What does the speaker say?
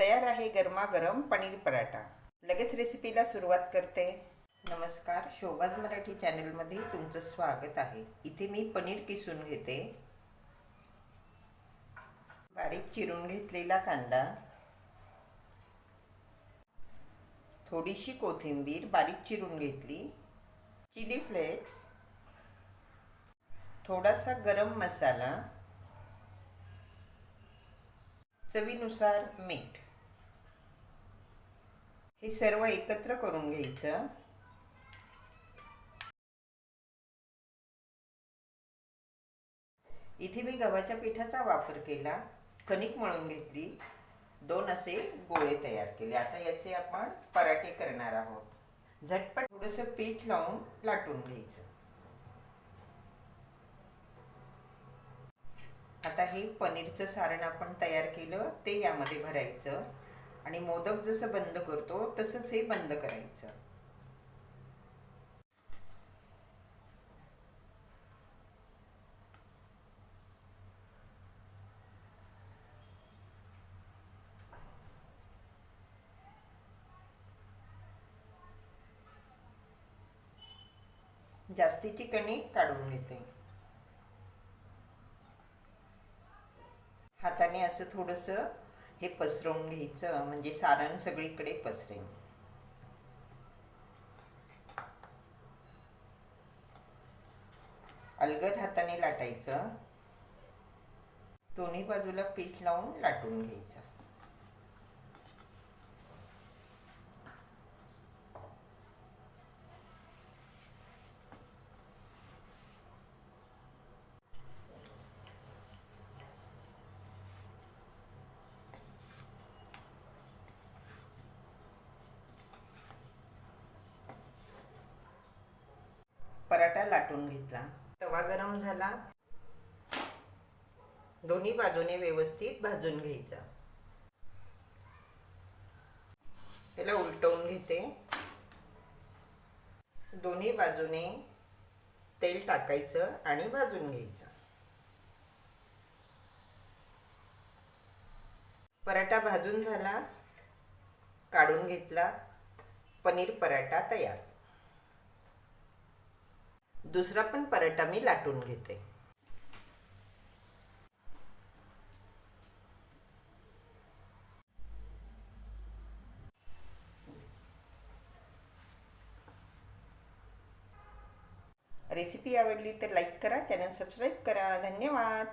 तयार आहे गरमागरम पनीर पराठा. लगेच रेसिपीला सुरुवात करते. नमस्कार शोभाज मराठी चॅनलमध्ये तुमचं स्वागत आहे. इथे मी पनीर किसून घेते. बारीक चिरून घेतलेला कांदा. थोडीशी कोथिंबीर बारीक चिरून घेतली. Chilli flakes. थोडासा गरम मसाला. चवीनुसार मीठ. हे सर्व एकत्र करून घ्यायचं. इथे मी गव्हाच्या पिठाचा वापर केला कणिक मळून घेतली दोन असे गोळे तयार केले. आता याचे आपण पराठे करणार आहोत. झटपट थोडंसं पीठ लावून लाटून घ्यायचं. आता हे पनीरचं सारण आपण तयार केलं ते यामध्ये भरायचं. आणि मोदक जसं बंद करतो तसंच हे बंद करायचं. जास्तीची कणिक काढून घेते. हाताने असं थोडंसं हे पसरवून घ्यायचं म्हणजे सारण सगळीकडे पसरेल. अलगद हाताने लाटायचं. दोन्ही बाजूला पीठ लावून लाटून घ्यायचं पराठा लाटून घेतला. तवा गरम झाला. दोन्ही बाजूने व्यवस्थित भाजून घ्यायचा. त्याला उलटवून घेते. दोन्ही बाजूने तेल टाकायचं आणि भाजून घ्यायचं. पराठा भाजून झाला. काढून घेतला. पनीर पराठा तयार. दुसरा पण पराठा मी लाटून घेते. रेसिपी आवडली तर लाईक करा चॅनल सबस्क्राईब करा. धन्यवाद.